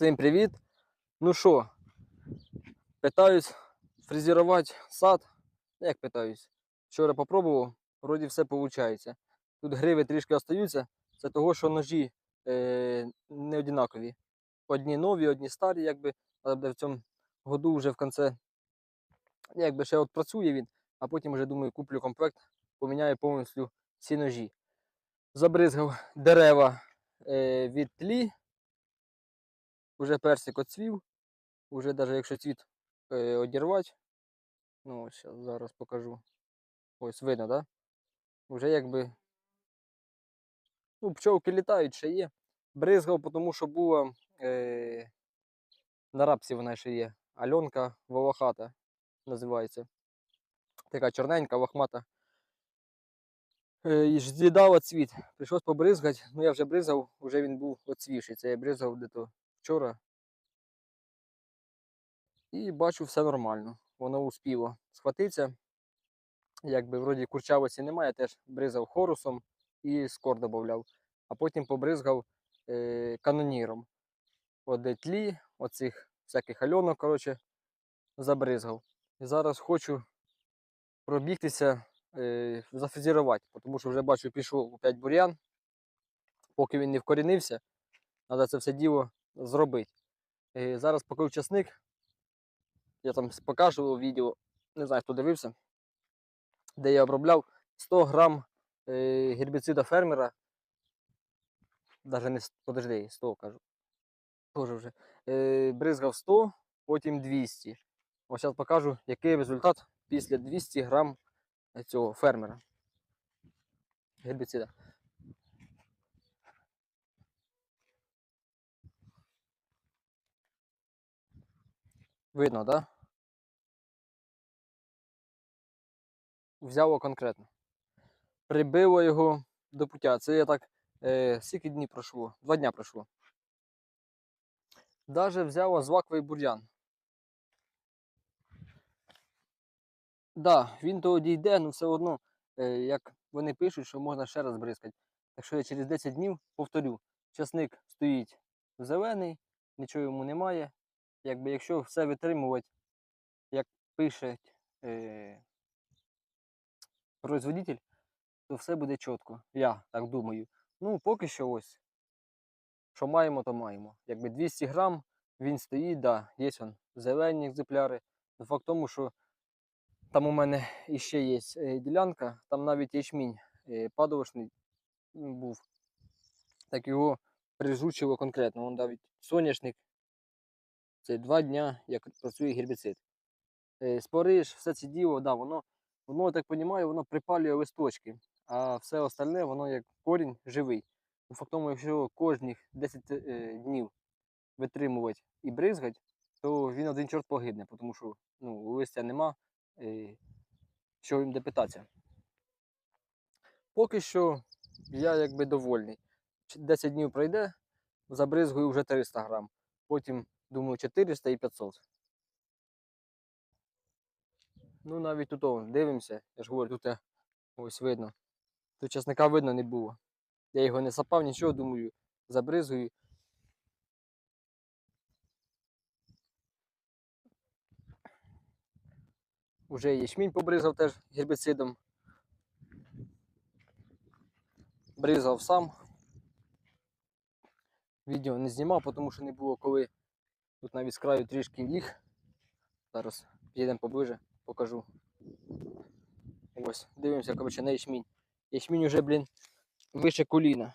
Всім привіт! Ну що, питаюсь фрезерувати сад. Як питаюсь? Вчора попробував, вроді все виходить. Тут гриви трішки остаються, це того, що ножі е, не однакові. Одні нові, одні старі, якби, в цьому году вже в кінці, якби ще от працює він, а потім вже думаю, куплю комплект, поміняю повністю ці ножі. Забризгав дерева е, від тлі, Уже персик оцвів, уже навіть якщо цвіт е, одірвати, ну ось зараз покажу. Ось видно, да? Уже якби. Ну, пчолки літають, ще є. Бризгав, тому що була е, на рапсі вона ще є. Альонка Волохата називається. Така чорненька, лохмата. Е, і ж з'їдала цвіт. Прийшлось побризгати. Ну я вже бризгав, вже він був оцвівший. Це я бризгав десь вчора. І бачу, все нормально. Воно успіло схватитися. Якби вроді курчавості немає, теж бризав хорусом і скор додавав. А потім побризгав е, каноніром. От де тлі, оцих всяких альонок, коротше, забризгав. І зараз хочу пробігтися, е, зафізірувати, тому що вже бачу, пішов опять бур'ян. Поки він не вкорінився, треба це все діло зробити. Е, зараз покажу часник. Я там показував відео, не знаю, хто дивився, де я обробляв 100 грам е, гербіцида фермера. Даже не подожди, 100 кажу. Тоже вже. Е, бризгав 100, потім 200. Ось зараз покажу, який результат після 200 грам цього фермера. Гербіцида. Видно, так? Да? Взяло конкретно. Прибило його до пуття. Це я так. Е, скільки днів пройшло? Два дня пройшло. Даже взяло злаковий бур'ян. Да, він то дійде, але все одно, е, як вони пишуть, що можна ще раз бризкати. Так що я через 10 днів повторю, часник стоїть зелений, нічого йому немає. Якби якщо все витримувати, як пише е, производитель, то все буде чітко. Я так думаю. Ну, поки що ось. Що маємо, то маємо. Якби 200 грам він стоїть, да, є он зелені екземпляри. Но факт тому, що там у мене іще є е, ділянка, там навіть ячмінь е, падовошний був. Так його прижучило конкретно. Он навіть соняшник. Це два дня, як працює гербіцид. Е, Спориш, все це діло, да, воно, воно, так розумію, воно припалює листочки, а все остальне, воно як корінь живий. Ну, Факт тому, якщо кожних 10 е, днів витримувати і бризгати, то він один чорт погибне, тому що ну, листя нема, е, що їм де питатися. Поки що я якби довольний. 10 днів пройде, забризгую вже 300 грам. Потім думаю 400 і 500. Ну навіть тут дивимося, я ж говорю, тут ось видно. Тут часника видно не було. Я його не сапав, нічого, думаю, забризгую. Уже ячмінь побризав теж гербіцидом. Бризав сам. Відео не знімав, тому що не було коли. Тут навіть з краю трішки ліг. Зараз підійдемо поближе, покажу. Ось, дивимося, коротше, на ячмінь. Ячмінь уже, блін, вище коліна.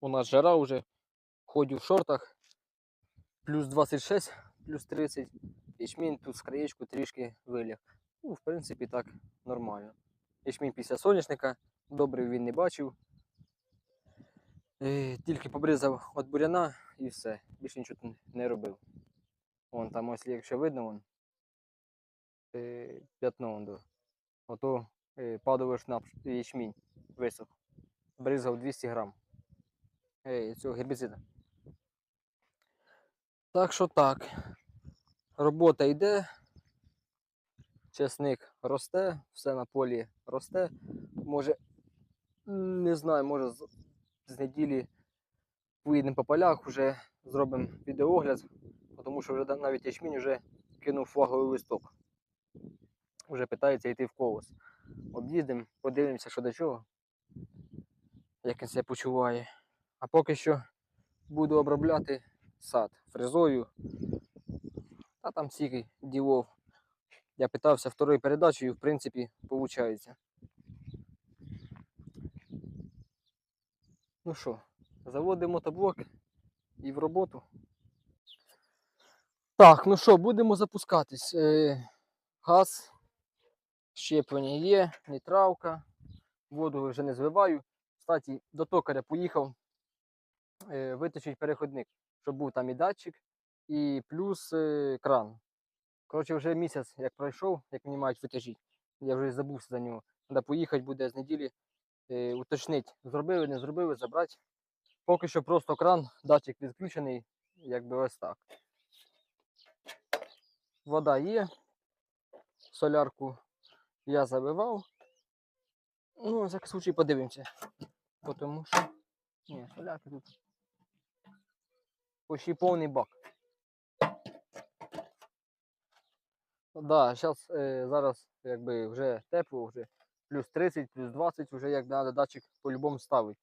У нас жара вже. Ходю в шортах. Плюс 26, плюс 30. Ячмінь тут з краєчку трішки виліг. Ну, в принципі, так нормально. Ячмінь після соняшника. Добрий він не бачив. Е, Тільки побризав від буряна і все. Більше нічого не робив. Вон там ось якщо видно, вон, е, п'ятно вон до. Ото е, падовий шнап ячмінь висох. Бризав 200 грам. Цього гербіцида. Так що так. Робота йде. Чесник росте, все на полі росте. Може, не знаю, може з, неділі поїдемо по полях, вже зробимо відеоогляд, тому що вже навіть ячмінь вже кинув флаговий листок. Вже питається йти в колос. Об'їдемо, подивимося, що до чого, як він себе почуває. А поки що буду обробляти сад фрезою. Та там стільки ділов. Я питався второю передачею, в принципі, виходить. Ну що, заводимо мотоблок і в роботу. Так, ну що, будемо запускатись. Е, газ, щеплення є, нейтралка, воду вже не зливаю. Кстати, до токаря поїхав е, виточить переходник, щоб був там і датчик, і плюс е, кран. Коротше, вже місяць як пройшов, як мені мають витяжити. Я вже забувся за нього. Треба поїхати буде з неділі, е, уточнити, зробили, не зробили, забрати. Поки що просто кран, датчик відключений, якби ось так. Вода є. Солярку я забивав. Ну, на всякий случай подивимося. Тому що. Ні, солярки тут. Почти повний бак. Да, зараз е, зараз якби вже тепло, вже плюс 30, плюс 20, вже як треба датчик по-любому ставити.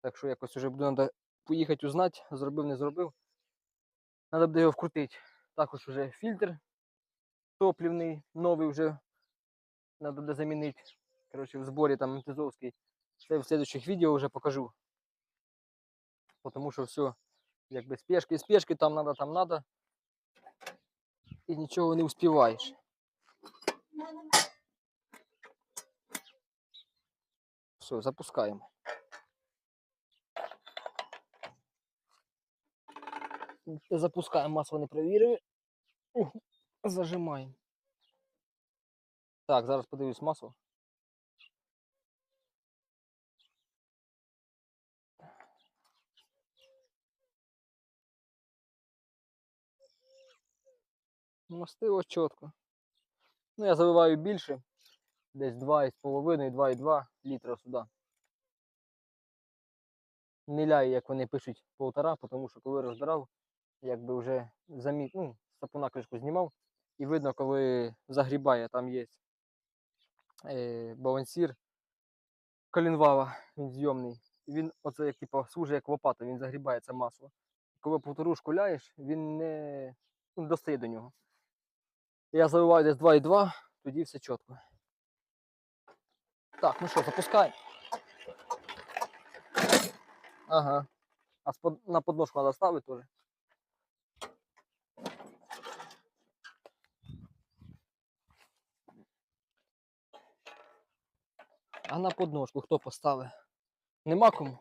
Так що якось вже буду треба поїхати узнати, зробив, не зробив. Треба буде його вкрутити. Також вже фільтр топлівний, новий вже треба буде замінити. Коротше, в зборі там МТЗовський. Це в слідучих відео вже покажу. Тому що все, якби спешки, спешки, там надо, там надо. І нічого не успіваєш. Все, запускаємо. Запускаємо масло не провірили. Зажимаємо. Так, зараз подивлюсь масло. Мастило чітко. Ну, я заливаю більше. Десь 2,5-2,2 літра сюди. Не ляю, як вони пишуть, полтора, тому що коли розбирав, якби вже заміт, ну, сапуна кришку знімав. І видно, коли загрібає, там є е, балансір колінвала, він зйомний. І він оце як типу, служить як лопата, він загрібає це масло. Коли повторушку ляєш, він не ну, не достає до нього. Я заливаю десь 2,2, тоді все чітко. Так, ну що, запускай. Ага. А на подножку треба ставити теж. А на подножку хто поставить? Нема кому?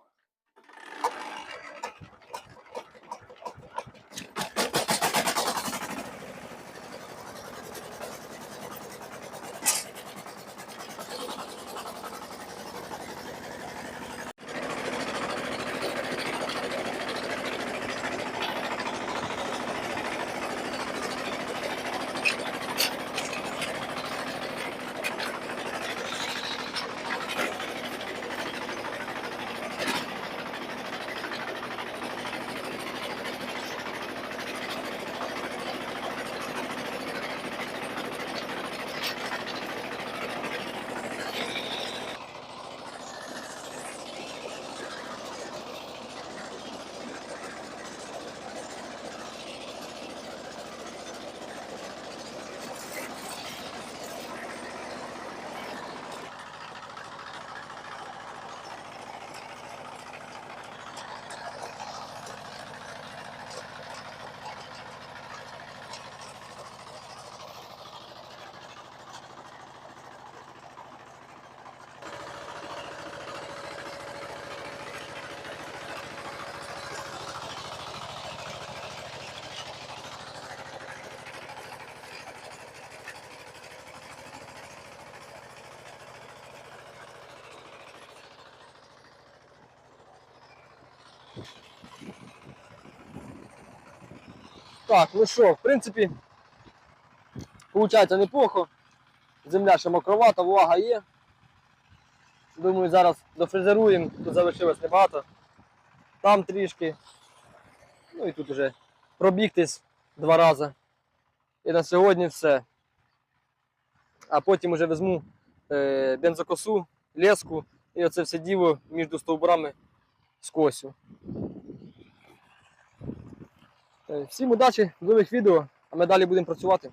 Так, ну що, в принципі, виходить неплохо. Земля ще мокровата, влага є. Думаю, зараз дофрезеруємо, тут залишилось небагато. Там трішки. Ну і тут вже пробігтись два рази. І на сьогодні все. А потім вже візьму е, бензокосу, леску і оце все діло між стовбурами скосів. Е, всім удачі, нових відео, а ми далі будемо працювати.